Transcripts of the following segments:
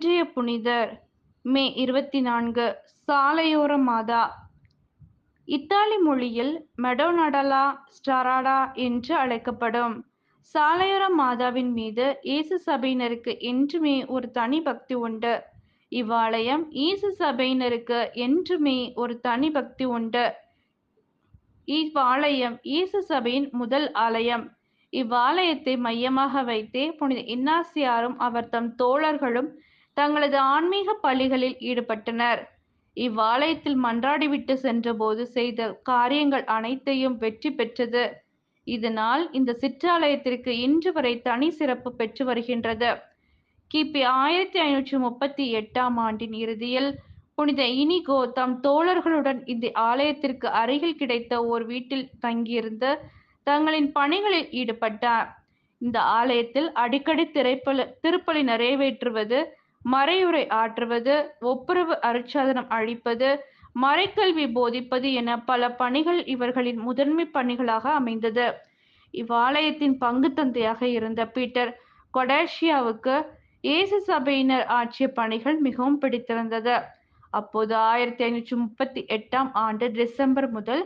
இன்றைய புனிதர் மே இருபத்தி நான்கு சாலையோர மாதா. இத்தாலி மொழியில் மெடோனடலா ஸ்டாராடா என்று அழைக்கப்படும். சாலையோர மாதாவின் மீது இயேசு சபையினருக்கு என்றுமே ஒரு தனி பக்தி உண்டு. இவ்வாலயம் இயேசு சபையினருக்கு என்றுமே ஒரு தனி பக்தி உண்டு. இவ்வாலயம் இயேசு சபையின் முதல் ஆலயம். இவ்வாலயத்தை மையமாக வைத்தே புனித இன்னாசியாரும் அவர் தம் தோழர்களும் தங்களது ஆன்மீக பள்ளிகளில் ஈடுபட்டனர். இவ்வாலயத்தில் மன்றாடிவிட்டு சென்றபோது செய்த காரியங்கள் அனைத்தையும் வெற்றி பெற்றது. இதனால் இந்த சிற்றாலயத்திற்கு இன்று வரை தனி சிறப்பு பெற்று வருகின்றது. கிபி ஆயிரத்தி ஐநூற்றி முப்பத்தி எட்டாம் ஆண்டின் இறுதியில் புனித இனிகோ தம் தோழர்களுடன் இந்த ஆலயத்திற்கு அருகில் கிடைத்த ஓர் வீட்டில் தங்கியிருந்து தங்களின் பணிகளில் ஈடுபட்டார். இந்த ஆலயத்தில் அடிக்கடி திரைப்பல திருப்பலி நிறைவேற்றுவது மறையுரை ஆற்றுவது ஒப்புரவு அருட்சாதனம் அழிப்பது மறைக்கல்வி போதிப்பது என பல பணிகள் இவர்களின் முதன்மை பணிகளாக அமைந்தது. இவ்வாலயத்தின் பங்கு தந்தையாக இருந்த பீட்டர் கொடேஷியாவுக்கு இயேசு சபையினர் ஆற்றிய பணிகள் மிகவும் பிடித்திருந்தது. அப்போது ஆயிரத்தி ஐநூற்றி முப்பத்தி எட்டாம் ஆண்டு டிசம்பர் முதல்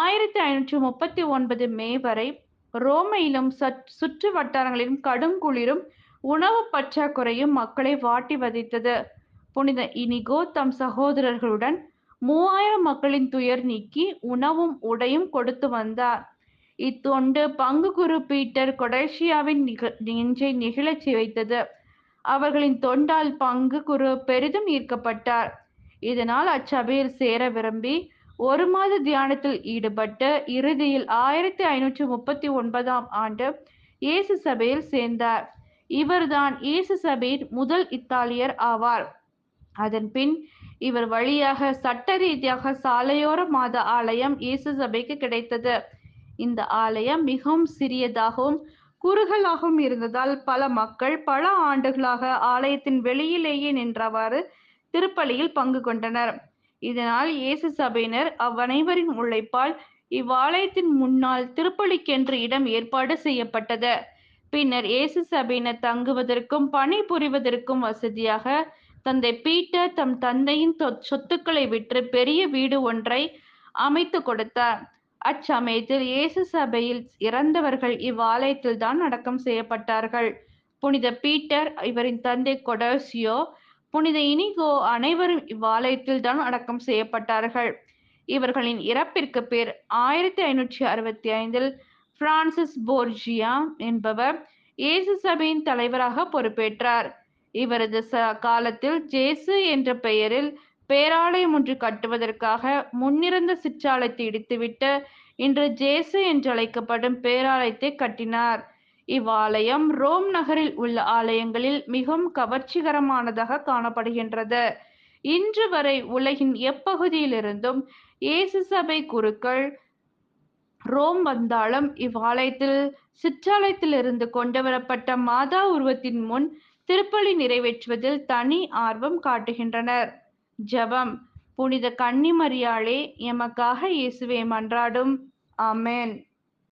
ஆயிரத்தி ஐநூற்றி முப்பத்தி ஒன்பது மே வரை ரோமையிலும் சுற்று வட்டாரங்களிலும் கடும் குளிரும் உணவு பற்றாக்குறையும் மக்களை வாட்டி வதைத்தது. புனித இனிகோ தம் சகோதரர்களுடன் மூவாயிரம் மக்களின் துயர் நீக்கி உணவும் உடையும் கொடுத்து வந்தார். இத்தொண்டு பங்கு குரு பீட்டர் கொடேஷியாவின் நெஞ்சை நிகழச் வைத்தது அவர்களின் தொண்டால் பங்கு குரு பெரிதும் ஈர்க்கப்பட்டார். இதனால் அச்சபையில் சேர விரும்பி ஒரு மாத தியானத்தில் ஈடுபட்டு இறுதியில் ஆயிரத்தி ஐநூற்றி முப்பத்தி ஒன்பதாம் ஆண்டு இயேசு சபையில் சேர்ந்தார். இவர்தான் இயேசு சபையின் முதல் இத்தாலியர் ஆவார். அதன் பின் இவர் வழியாக சட்ட ரீதியாக சாலையோர மாத ஆலயம் இயேசு சபைக்கு கிடைத்தது. இந்த ஆலயம் மிகவும் சிறியதாகவும் குறுகலாகவும் இருந்ததால் பல மக்கள் பல ஆண்டுகளாக ஆலயத்தின் வெளியிலேயே நின்றவாறு திருப்பலியில் பங்கு கொண்டனர். இதனால் இயேசு சபையினர் அவ்வனைவரின் உழைப்பால் இவ்வாலயத்தின் முன்னால் திருப்பலிக்கென்று இடம் ஏற்பாடு செய்யப்பட்டது. பின்னர் இயேசு சபையினர் தங்குவதற்கும் பணி புரிவதற்கும் வசதியாக தந்தை பீட்டர் தம் தந்தையின் சொத்துக்களை விற்று பெரிய வீடு ஒன்றை அமைத்து கொடுத்தார். அச்சமயத்தில் இயேசு சபையில் இறந்தவர்கள் இவ்வாலயத்தில் தான் அடக்கம் செய்யப்பட்டார்கள். புனித பீட்டர் இவரின் தந்தை கொடோசியோ புனித இனிகோ அனைவரும் இவ்வாலயத்தில் தான் அடக்கம் செய்யப்பட்டார்கள். இவர்களின் இறப்பிற்கு பேர் ஆயிரத்தி ஐநூற்றி அறுபத்தி ஐந்தில் பிரான்சிஸ் போர்ஜியா என்பவர் இயேசு சபையின் தலைவராக பொறுப்பேற்றார். இவரது ச காலத்தில் ஜேசு என்ற பெயரில் பேராலயம் ஒன்று கட்டுவதற்காக முன்னிருந்த சிற்றாலயத்தை இடித்துவிட்டு இன்று ஜேசு என்று அழைக்கப்படும் பேராலயத்தை கட்டினார். இவ்வாலயம் ரோம் நகரில் உள்ள ஆலயங்களில் மிகவும் கவர்ச்சிகரமானதாக காணப்படுகின்றது. இன்று வரை உலகின் எப்பகுதியிலிருந்தும் இயேசு சபை குருக்கள் ரோம் வந்தாலும் இவ்வாலயத்தில் சிற்றாலயத்திலிருந்து கொண்டு வரப்பட்ட மாதா உருவத்தின் முன் திருப்பலி நிறைவேற்றுவதில் தனி ஆர்வம் காட்டுகின்றனர். ஜெபம். புனித கன்னிமரியாளே எமக்காக இயேசுவை மன்றாடும். ஆமென்.